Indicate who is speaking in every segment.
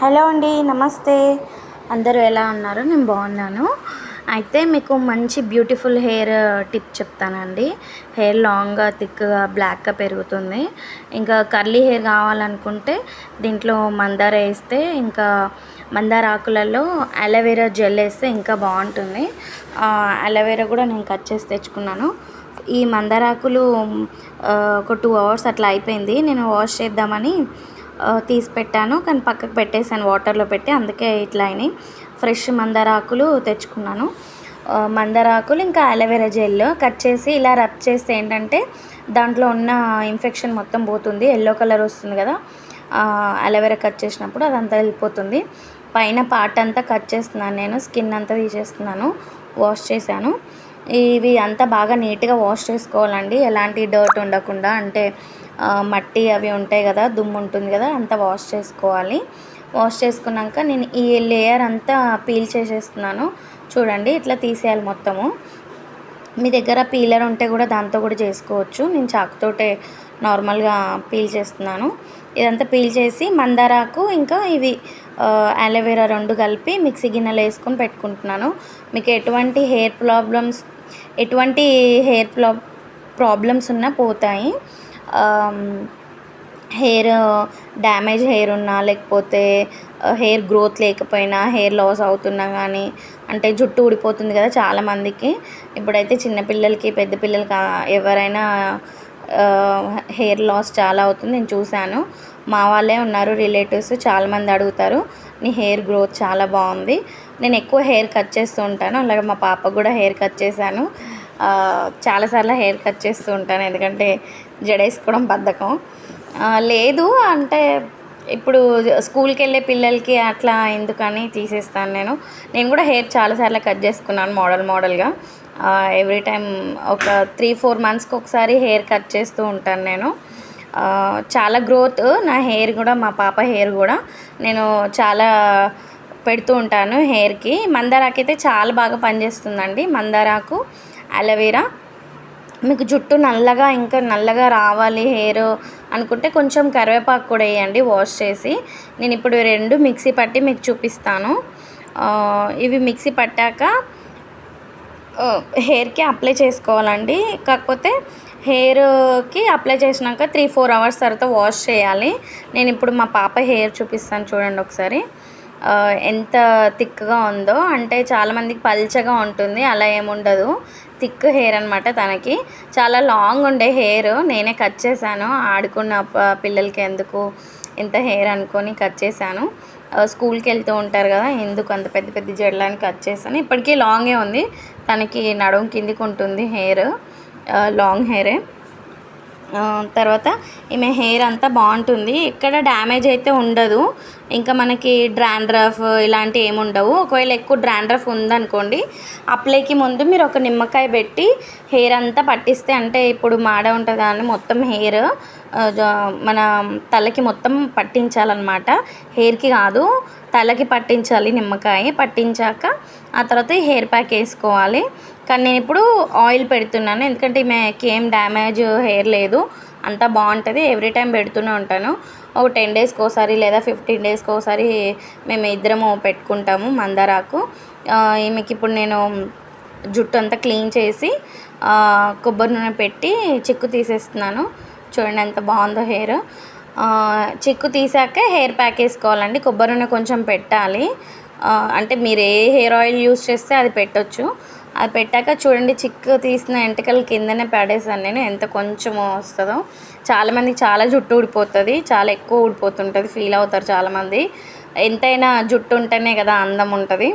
Speaker 1: Hello అండి నమస్తే. అందరూ ఎలా ఉన్నారు? నేను బాగున్నాను. అయితే మీకు మంచి బ్యూటిఫుల్ హెయిర్ టిప్ చెప్తానండి. హెయిర్ లాంగ్గా థిక్గా బ్లాక్గా పెరుగుతుంది. ఇంకా కర్లీ హెయిర్ కావాలనుకుంటే దీంట్లో మందార వేస్తే ఇంకా మందార ఆకులలో అలోవెరా జెల్ వేస్తే ఇంకా బాగుంటుంది. అలోవెరా కూడా నేను కట్ చేసి తెచ్చుకున్నాను. ఈ మందారాకులు ఒక టూ అవర్స్ అట్లా అయిపోయింది. నేను వాష్ చేద్దామని తీసి పెట్టాను. కానీ పక్కకు పెట్టేశాను వాటర్లో పెట్టి. అందుకే ఇట్లా అయినాయి. ఫ్రెష్ మందార ఆకులు తెచ్చుకున్నాను. మందార ఆకులు ఇంకా అలోవెరా జెల్ కట్ చేసి ఇలా రబ్ చేస్తే ఏంటంటే దాంట్లో ఉన్న ఇన్ఫెక్షన్ మొత్తం పోతుంది. ఎల్లో కలర్ వస్తుంది కదా. అలోవెరా కట్ చేసినప్పుడు అదంతా వెళ్ళిపోతుంది. పైన పార్ట్ అంతా కట్ చేస్తున్నాను నేను. స్కిన్ అంతా తీసేస్తున్నాను. వాష్ చేశాను. ఇవి అంతా బాగా నీట్గా వాష్ చేసుకోవాలండి. ఎలాంటి డర్ట్ ఉండకుండా. అంటే మట్టి అవి ఉంటాయి కదా దుమ్ము ఉంటుంది కదా అంతా వాష్ చేసుకోవాలి. వాష్ చేసుకున్నాక నేను ఈ లేయర్ అంతా పీల్ చేసేస్తున్నాను. చూడండి ఇట్లా తీసేయాలి మొత్తము. మీ దగ్గర పీలర్ ఉంటే కూడా దాంతో కూడా చేసుకోవచ్చు. నేను చాకుతోటే నార్మల్గా పీల్ చేస్తున్నాను. ఇదంతా పీల్ చేసి మందారాకు ఇంకా ఇవి అలోవెరా రెండు కలిపి మిక్సీ గిన్నెలు వేసుకొని పెట్టుకుంటున్నాను. మీకు ఎటువంటి హెయిర్ ప్రాబ్లమ్స్ ఎటువంటి హెయిర్ ప్రాబ్లమ్స్ ఉన్నా పోతాయి. హెయిర్ డ్యామేజ్ హెయిర్ ఉన్నా లేకపోతే హెయిర్ గ్రోత్ లేకపోయినా హెయిర్ లాస్ అవుతున్నా కానీ అంటే జుట్టు ఊడిపోతుంది కదా చాలామందికి. ఇప్పుడైతే చిన్నపిల్లలకి పెద్ద పిల్లలకి ఎవరైనా హెయిర్ లాస్ చాలా అవుతుంది. నేను చూశాను. మా వాళ్ళే ఉన్నారు రిలేటివ్స్ చాలామంది అడుగుతారు నీ హెయిర్ గ్రోత్ చాలా బాగుంది. నేను ఎక్కువ హెయిర్ కట్ చేస్తూ ఉంటాను. అలాగే మా పాపకు కూడా హెయిర్ కట్ చేశాను. చాలాసార్లు హెయిర్ కట్ చేస్తూ ఉంటాను ఎందుకంటే జడేసుకోవడం బద్ధకం. లేదు అంటే ఇప్పుడు స్కూల్కి వెళ్ళే పిల్లలకి అట్లా ఎందుకని తీసేస్తాను నేను. నేను కూడా హెయిర్ చాలాసార్లు కట్ చేసుకున్నాను మోడల్ మోడల్గా. ఎవ్రీ టైం ఒక త్రీ ఫోర్ మంత్స్కి ఒకసారి హెయిర్ కట్ చేస్తూ ఉంటాను నేను. చాలా గ్రోత్ నా హెయిర్ కూడా మా పాప హెయిర్ కూడా. నేను చాలా పెడుతూ ఉంటాను హెయిర్కి. మందారాకు అయితే చాలా బాగా పనిచేస్తుందండి. మందారాకు అలోవెరా. మీకు జుట్టు నల్లగా ఇంకా నల్లగా రావాలి హెయిర్ అనుకుంటే కొంచెం కరివేపాకు కూడా వేయండి వాష్ చేసి. నేను ఇప్పుడు రెండు మిక్సీ పట్టి మీకు చూపిస్తాను. ఇవి మిక్సీ పట్టాక హెయిర్కి అప్లై చేసుకోవాలండి. కాకపోతే హెయిర్కి అప్లై చేసినాక త్రీ ఫోర్ అవర్స్ తర్వాత వాష్ చేయాలి. నేను ఇప్పుడు మా పాప హెయిర్ చూపిస్తాను చూడండి ఒకసారి. ఎంత థిక్గా ఉందో. అంటే చాలామందికి పల్చగా ఉంటుంది అలా ఏముండదు. థిక్ హెయిర్ అనమాట తనకి. చాలా లాంగ్ ఉండే హెయిర్. నేనే కట్ చేశాను. ఆడుకున్న పిల్లలకి ఎందుకు ఇంత హెయిర్ అనుకొని కట్ చేశాను. స్కూల్కి వెళ్తూ ఉంటారు కదా ఎందుకు అంత పెద్ద పెద్ద జడలని కట్ చేశాను. ఇప్పటికీ లాంగే ఉంది. తనకి నడుము కిందికి ఉంటుంది హెయిర్. లాంగ్ హెయిరే. తర్వాత ఈమె హెయిర్ అంతా బాగుంటుంది. ఎక్కడ డ్యామేజ్ అయితే ఉండదు. ఇంకా మనకి డ్రాండ్రఫ్ ఇలాంటివి ఏమి ఉండవు. ఒకవేళ ఎక్కువ డ్రాండ్రఫ్ ఉందనుకోండి అప్లైకి ముందు మీరు ఒక నిమ్మకాయ పెట్టి హెయిర్ అంతా పట్టిస్తే అంటే ఇప్పుడు మాడ ఉంటుంది కానీ మొత్తం హెయిర్ మన తలకి మొత్తం పట్టించాలన్నమాట. హెయిర్కి కాదు తలకి పట్టించాలి నిమ్మకాయ. పట్టించాక ఆ తర్వాత హెయిర్ ప్యాక్ వేసుకోవాలి. కానీ నేను ఇప్పుడు ఆయిల్ పెడుతున్నాను. ఎందుకంటే ఈమెకి ఏం డ్యామేజ్ హెయిర్ లేదు. అంతా బాగుంటుంది. ఎవ్రీ టైం పెడుతూనే ఉంటాను. ఒక టెన్ డేస్కి ఒకసారి లేదా ఫిఫ్టీన్ డేస్కి ఒకసారి మేము ఇద్దరము పెట్టుకుంటాము మందారాకు. ఈమెకి ఇప్పుడు నేను జుట్టు అంతా క్లీన్ చేసి కొబ్బరి నూనె పెట్టి చిక్కు తీసేస్తున్నాను. చూడండి ఎంత బాగుందో హెయిర్. చిక్కు తీసాక హెయిర్ ప్యాక్ వేసుకోవాలండి. కొబ్బరి నూనె కొంచెం పెట్టాలి. అంటే మీరు ఏ హెయిర్ ఆయిల్ యూస్ చేస్తే అది పెట్టొచ్చు. అది పెట్టాక చూడండి చిక్కు తీసిన వెంట్రుకలు కిందనే పడేసాను నేను. ఎంత కొంచెం వస్తుందో. చాలామందికి చాలా జుట్టు ఊడిపోతుంది. చాలా ఎక్కువ ఊడిపోతుంటుంది. ఫీల్ అవుతారు చాలామంది ఎంతైనా జుట్టు ఉంటేనే కదా అందం ఉంటుంది.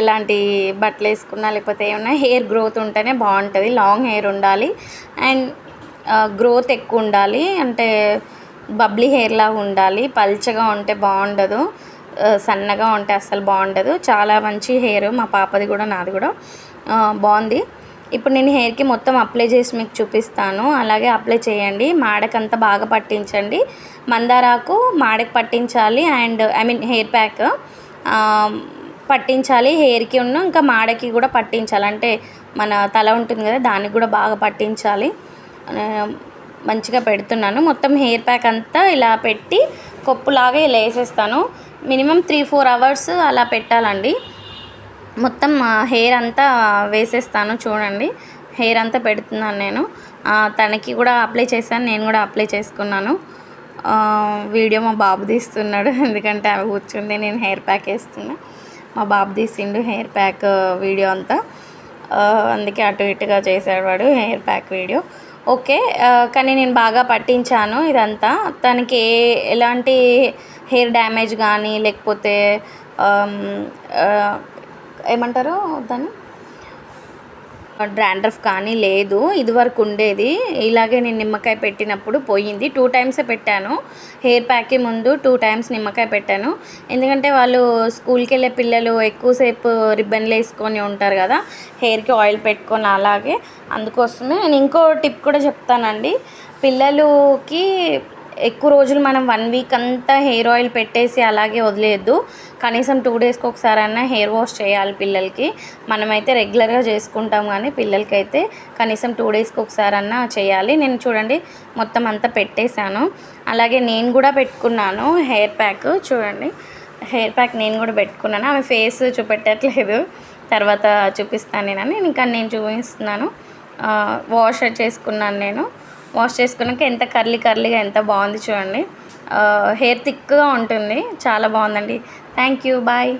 Speaker 1: ఎలాంటి బట్టలు వేసుకున్నా లేకపోతే ఏమన్నా హెయిర్ గ్రోత్ ఉంటేనే బాగుంటుంది. లాంగ్ హెయిర్ ఉండాలి. అండ్ గ్రోత్ ఎక్కువ ఉండాలి. అంటే బబ్లీ హెయిర్ లాగా ఉండాలి. పల్చగా ఉంటే బాగుండదు. సన్నగా ఉంటే అస్సలు బాగుండదు. చాలా మంచి హెయిర్ మా పాపది కూడా నాది కూడా. బాగుంది. ఇప్పుడు నేను హెయిర్కి మొత్తం అప్లై చేసి మీకు చూపిస్తాను. అలాగే అప్లై చేయండి. మాడకంతా బాగా పట్టించండి. మందారాకు మాడకి పట్టించాలి and I mean hair pack పట్టించాలి. హెయిర్కి ఉన్న ఇంకా మాడకి కూడా పట్టించాలి. అంటే మన తల ఉంటుంది కదా దానికి కూడా బాగా పట్టించాలి. మంచిగా పెడుతున్నాను. మొత్తం హెయిర్ ప్యాక్ అంతా ఇలా పెట్టి కొప్పులాగా ఇలా వేసేస్తాను మినిమం త్రీ ఫోర్ అవర్స్ అలా పెట్టాలండి. మొత్తం హెయిర్ అంతా వేసేస్తాను చూడండి. హెయిర్ అంతా పెడుతున్నాను నేను. తనకి కూడా అప్లై చేశాను నేను కూడా అప్లై చేసుకున్నాను. వీడియో మా బాబు తీస్తున్నాడు ఎందుకంటే అవి కూర్చుంది నేను హెయిర్ ప్యాక్ వేస్తున్నా. మా బాబు తీసిండు హెయిర్ ప్యాక్ వీడియో అంతా. అందుకే అటు ఇటుగా చేశాడు వాడు హెయిర్ ప్యాక్ వీడియో. ఓకే కానీ నేను బాగా పట్టించాను ఇదంతా. తనకి ఎలాంటి హెయిర్ డ్యామేజ్ కానీ లేకపోతే ఏమంటారు దాన్ని? డ్రాండ్రఫ్ కానీ లేదు ఇదివరకు ఉండేది. ఇలాగే నేను నిమ్మకాయ పెట్టినప్పుడు పోయింది. టూ టైమ్సే పెట్టాను. హెయిర్ ప్యాక్కి ముందు టూ టైమ్స్ నిమ్మకాయ పెట్టాను. ఎందుకంటే వాళ్ళు స్కూల్కి వెళ్ళే పిల్లలు ఎక్కువసేపు రిబ్బన్లు వేసుకొని ఉంటారు కదా హెయిర్కి ఆయిల్ పెట్టుకొని అలాగే. అందుకోసమే నేను ఇంకో టిప్ కూడా చెప్తానండి. పిల్లలకి ఎక్కువ రోజులు మనం వన్ వీక్ అంతా హెయిర్ ఆయిల్ పెట్టేసి అలాగే వదిలేయద్దు. కనీసం టూ డేస్కి ఒకసారి అన్నా హెయిర్ వాష్ చేయాలి పిల్లలకి. మనమైతే రెగ్యులర్గా చేసుకుంటాం కానీ పిల్లలకి అయితే కనీసం టూ డేస్కి ఒకసారి అన్నా చేయాలి. నేను చూడండి మొత్తం అంతా పెట్టేశాను. అలాగే నేను కూడా పెట్టుకున్నాను హెయిర్ ప్యాక్ చూడండి హెయిర్ ప్యాక్ నేను కూడా పెట్టుకున్నాను. ఆమె ఫేస్ చూపెట్టట్లేదు. తర్వాత చూపిస్తాను నేను ఇంకా నేను చూపిస్తున్నాను. వాష్ చేసుకున్నాను నేను. వాష్ చేసుకున్నాక ఎంత కర్లీ కర్లీగా ఎంత బాగుంది చూడండి. హెయిర్ థిక్గా ఉంటుంది. చాలా బాగుందండి. Thank you. బాయ్.